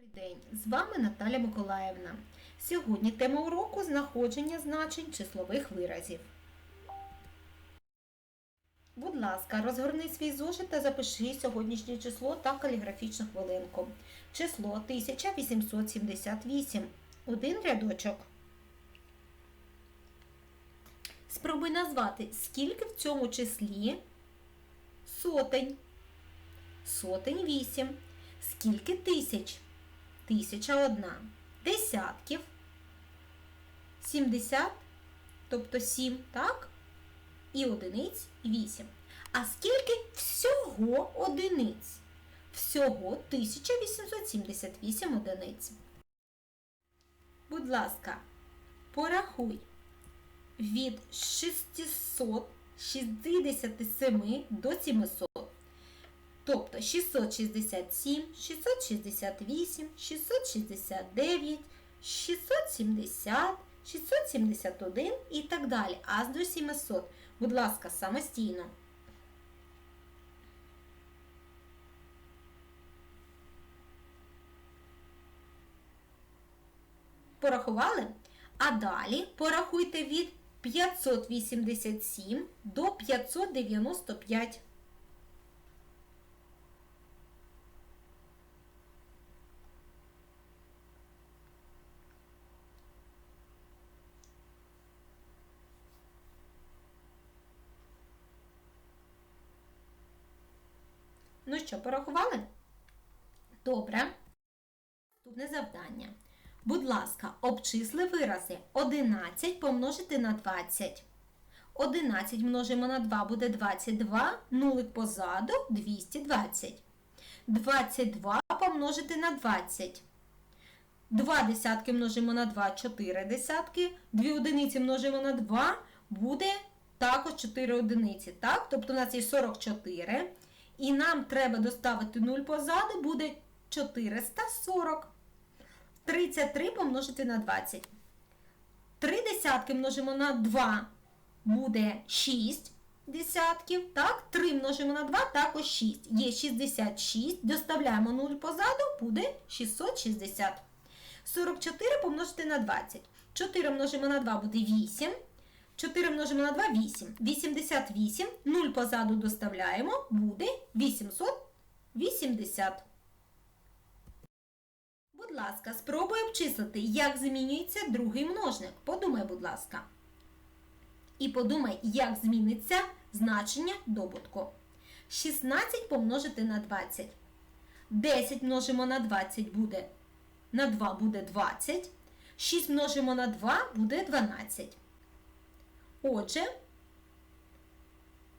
Добрий день! З вами Наталя Миколаївна. Сьогодні тема уроку знаходження значень числових виразів. Будь ласка, розгорни свій зошит та запиши сьогоднішнє число та каліграфічну хвилинку. Число 1878. Один рядочок. Спробуй назвати, скільки в цьому числі сотень. Сотень 8. Скільки тисяч? Тисяча одна. Десятків. 70, тобто 7, так? І одиниць 8. А скільки всього одиниць? Всього 1878 одиниць. Будь ласка, порахуй від 667 до 700. Тобто 667, 668, 669, 670, 671 і так далі. Аж до 700. Будь ласка, самостійно. Порахували? А далі порахуйте від 587 до 595. Ну що, порахували? Добре. Наступне завдання. Будь ласка, обчисли вирази 11 помножити на 20. 11 множимо на 2 буде 22, нулик позаду 220. 22 помножити на 20. 2 десятки множимо на 2 4 десятки. 2 одиниці множимо на 2 буде також 4 одиниці. Так? Тобто у нас є 44. І нам треба доставити 0 позаду, буде 440. 33 помножити на 20. 3 десятки множимо на 2 буде 6 десятків. Так, 3 множимо на 2, також 6. Є 66. Доставляємо 0 позаду, буде 660. 44 помножити на 20. 4 множимо на 2 буде 8. 4 множимо на 2 8. 88. 0 позаду доставляємо, буде 880. Будь ласка, спробуй обчислити, як змінюється другий множник. Подумай, будь ласка. І подумай, як зміниться значення добутку. 16 помножити на 20. 10 множимо на 20 буде. На 2 буде 20. 6 множимо на 2 буде 12. Отже,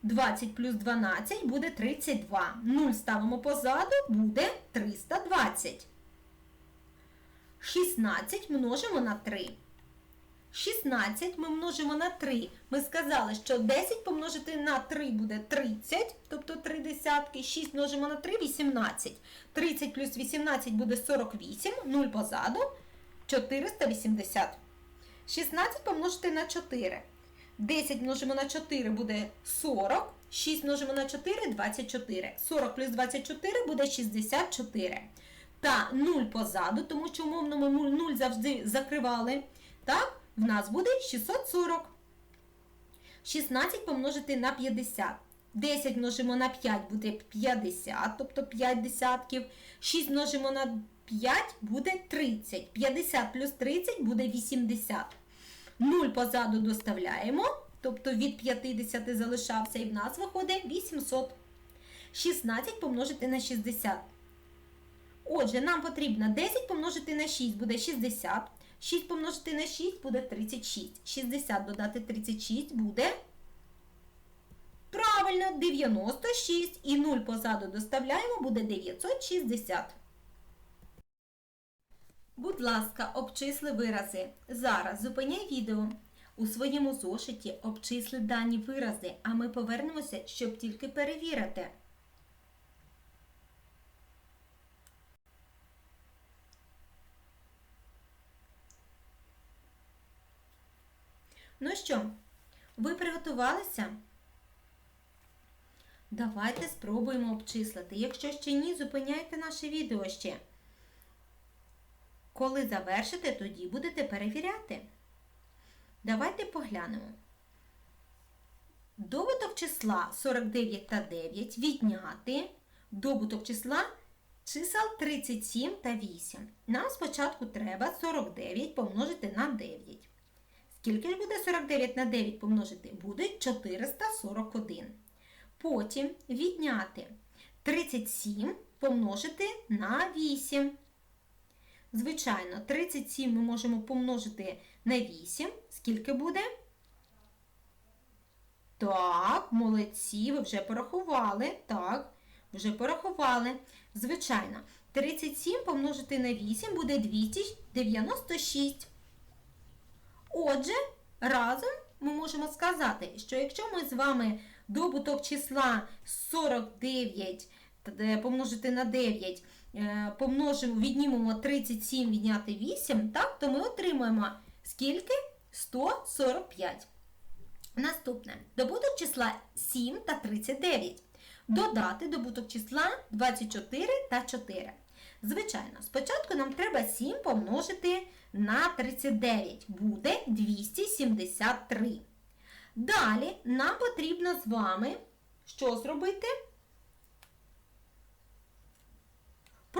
20 плюс 12 буде 32. 0 ставимо позаду, буде 320. 16 множимо на 3. 16 ми множимо на 3. Ми сказали, що 10 помножити на 3 буде 30, тобто 3 десятки. 6 множимо на 3 18. 30 плюс 18 буде 48, 0 позаду 480. 16 помножити на 4. 10 множимо на 4 буде 40. 6 множимо на 4 24. 40 плюс 24 буде 64. Та 0 позаду, тому що умовно ми 0 завжди закривали. Так, в нас буде 640. 16 помножити на 50. 10 множимо на 5 буде 50, тобто 5 десятків. 6 множимо на 5 буде 30. 50 плюс 30 буде 80. 0 позаду доставляємо, тобто від 50 залишався, і в нас виходить 800. 16 помножити на 60. Отже, нам потрібно 10 помножити на 6 буде 60. 6 помножити на 6 буде 36. 60 додати 36 буде. Правильно, 96 і 0 позаду доставляємо, буде 960. Будь ласка, обчисли вирази. Зараз зупиняй відео. У своєму зошиті обчисли дані вирази, а ми повернемося, щоб тільки перевірити. Ну що, ви приготувалися? Давайте спробуємо обчислити. Якщо ще ні, зупиняйте наше відео ще. Коли завершите, тоді будете перевіряти. Давайте поглянемо. Добуток числа 49 та 9 відняти добуток числа чисел 37 та 8. Нам спочатку треба 49 помножити на 9. Скільки ж буде 49 на 9 помножити? Буде 441. Потім відняти 37 помножити на 8. Звичайно, 37 ми можемо помножити на 8. Скільки буде? Так, молодці, ви вже порахували. Так, вже порахували. Звичайно, 37 помножити на 8 буде 296. Отже, разом ми можемо сказати, що якщо ми з вами добуток числа 49 е, помножити на 9, е, помножимо, віднімемо 37 відняти 8, так, то ми отримаємо скільки? 145. Наступне. Добуток числа 7 та 39. Додати добуток числа 24 та 4. Звичайно, спочатку нам треба 7 помножити на 39. Буде 273. Далі нам потрібно з вами що зробити?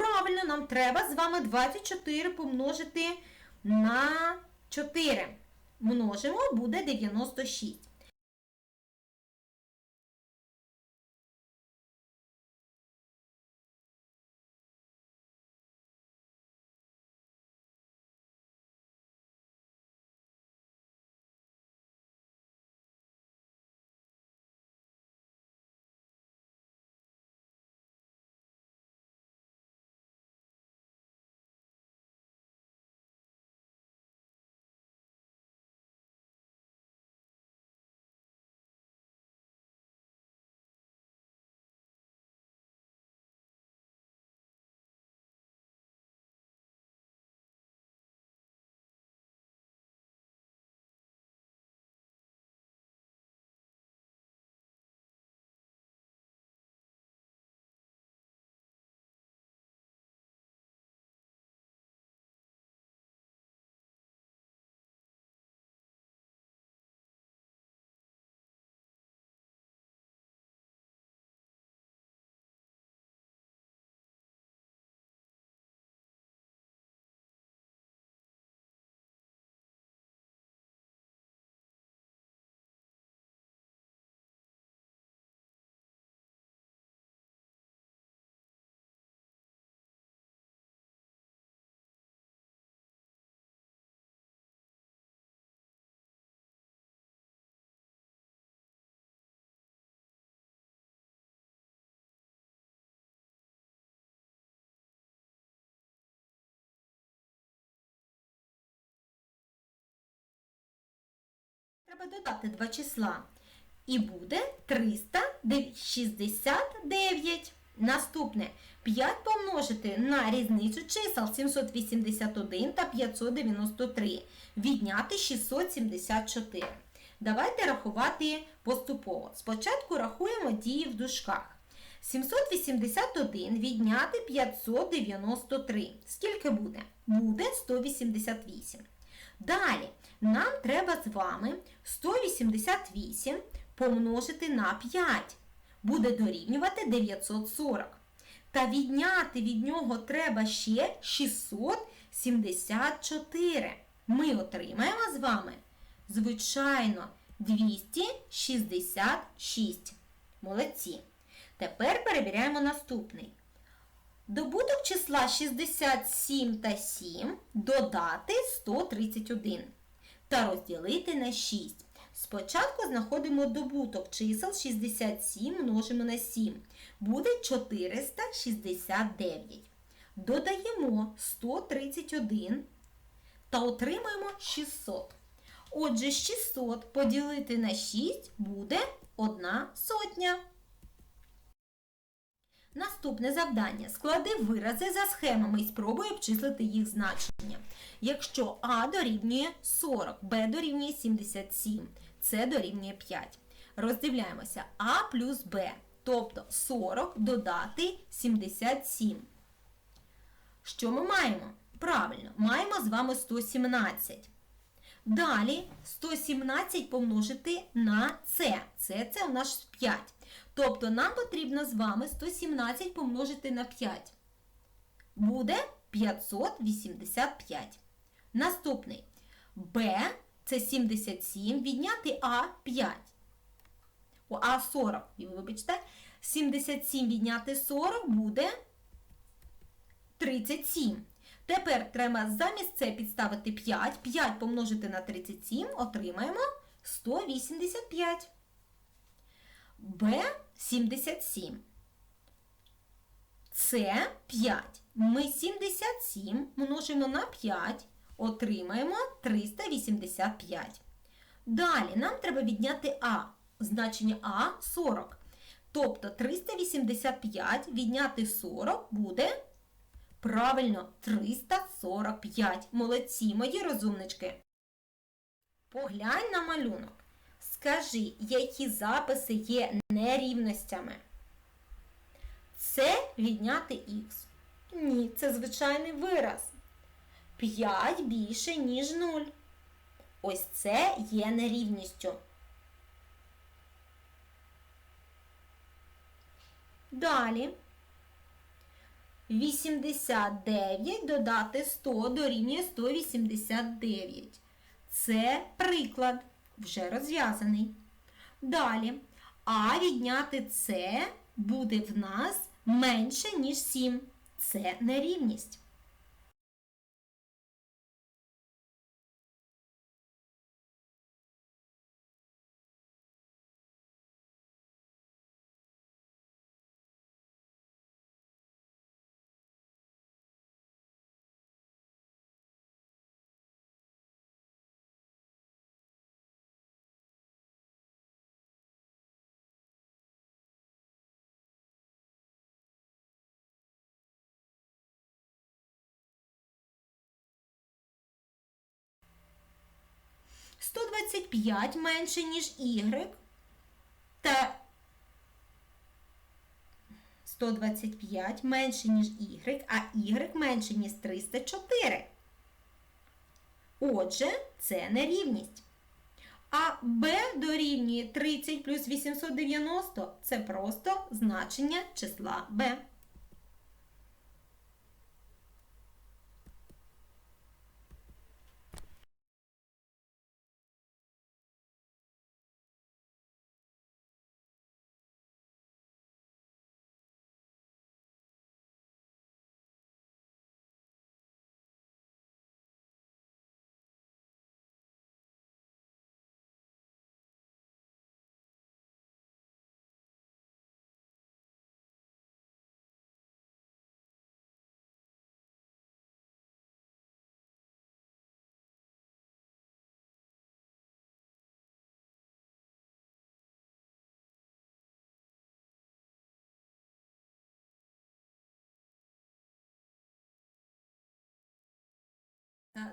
Правильно, нам треба з вами 24 помножити на 4. Множимо, буде 96. Треба додати два числа. І буде 369. Наступне 5 помножити на різницю чисел 781 та 593. Відняти 674. Давайте рахувати поступово. Спочатку рахуємо дії в дужках. 781 відняти 593. Скільки буде? Буде 188. Далі нам треба з вами 188 помножити на 5. Буде дорівнювати 940. Та відняти від нього треба ще 674. Ми отримаємо з вами, звичайно, 266. Молодці. Тепер перевіряємо наступний. Добуток числа 67 та 7 додати 131 та розділити на 6. Спочатку знаходимо добуток чисел 67 множимо на 7. Буде 469. Додаємо 131 та отримаємо 600. Отже, 600 поділити на 6 буде 1 сотня. Наступне завдання. Склади вирази за схемами і спробуй обчислити їх значення. Якщо А дорівнює 40, Б дорівнює 77, С дорівнює 5. Роздивляємося А плюс Б, тобто 40 додати 77. Що ми маємо? Правильно, маємо з вами 117. Далі 117 помножити на С. Це це у нас 5. Тобто нам потрібно з вами 117 помножити на 5. Буде 585. Наступний Б це 77, відняти А 5. О, А 40, вибачте. 77 відняти 40 буде 37. Тепер треба замість це підставити 5. 5 помножити на 37, отримаємо 185. Б 77. С 5. Ми 77 множимо на 5, отримаємо 385. Далі нам треба відняти А. Значення А 40. Тобто 385 відняти 40 буде правильно 345. Молодці, мої розумнички. Поглянь на малюнок. Скажи, які записи є нерівностями. Це відняти х. Ні, це звичайний вираз. 5 більше, ніж 0. Ось це є нерівністю. Далі. 89 додати 100 дорівнює 189. Це приклад, вже розв'язаний. Далі. А відняти С буде в нас менше, ніж 7. Це нерівність. – 125 менше, ніж y, та 125 менше, ніж y, а y менше, ніж 304. Отже, це нерівність. А b дорівнює 30 плюс 890 це просто значення числа b.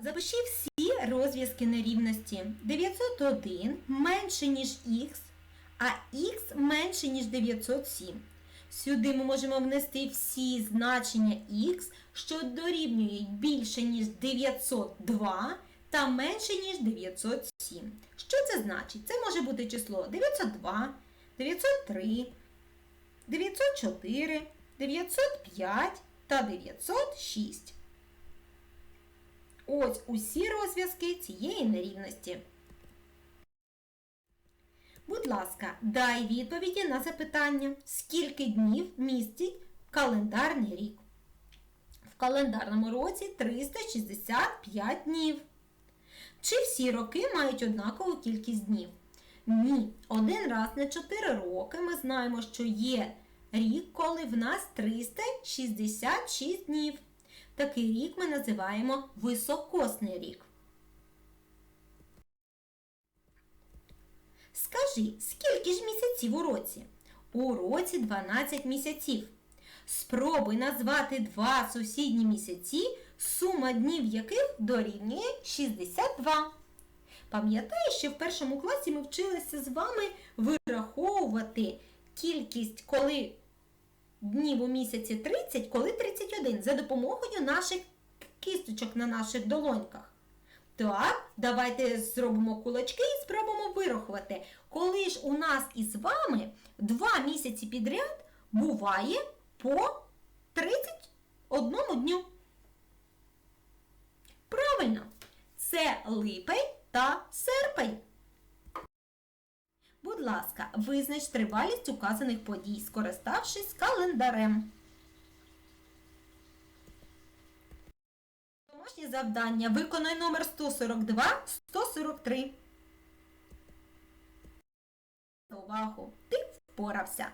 Запиши всі розв'язки нерівності. 901 менше, ніж х, а х менше, ніж 907. Сюди ми можемо внести всі значення х, що дорівнюють більше, ніж 902 та менше, ніж 907. Що це значить? Це може бути число 902, 903, 904, 905 та 906. Ось усі розв'язки цієї нерівності. Будь ласка, дай відповіді на запитання, скільки днів містить календарний рік. В календарному році 365 днів. Чи всі роки мають однакову кількість днів? Ні. Один раз на 4 роки ми знаємо, що є рік, коли в нас 366 днів. Такий рік ми називаємо високосний рік. Скажи, скільки ж місяців у році? У році 12 місяців. Спробуй назвати два сусідні місяці, сума днів яких дорівнює 62. Пам'ятаєш, що в першому класі ми вчилися з вами вираховувати кількість, коли днів у місяці 30, коли 31, за допомогою наших кісточок на наших долоньках? Так, давайте зробимо кулачки і спробуємо вирахувати. Коли ж у нас із вами два місяці підряд буває по 31 дню. Правильно, це липень та серпень. Будь ласка, визнач тривалість указаних подій, скориставшись календарем. Домашнє завдання. Виконай номер 142, 143. Увагу! Ти впорався.